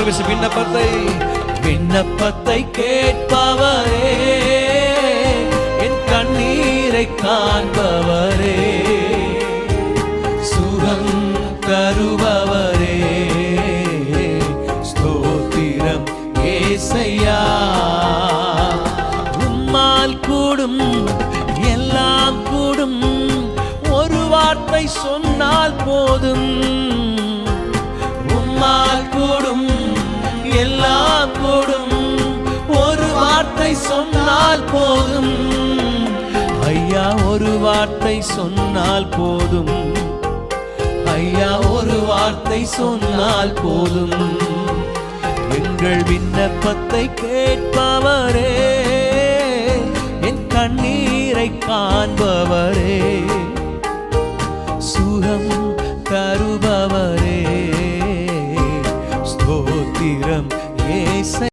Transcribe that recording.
ஒரு விஷயம் விண்ணப்பத்தை விண்ணப்பத்தை கேட்பவரே. என் கண்ணீரை காண்பவரே. சுகம் தருபவரே. ஸ்தோத்திரம் ஏசையா. உம்மால் கூடும் எல்லாம் கூடும். ஒரு வார்த்தை சொன்னால் போதும். வார்த்தை சொன்னால் போதும். ஐயா ஒரு வார்த்தை சொன்னால் போதும். ஐயா ஒரு வார்த்தை சொன்னால் போதும். எங்கள் விண்ணப்பத்தை கேட்பவரே என் கண்ணீரை காண்பவரே சுகம் தருபவரே. ஸ்தோத்திரம் ஏசை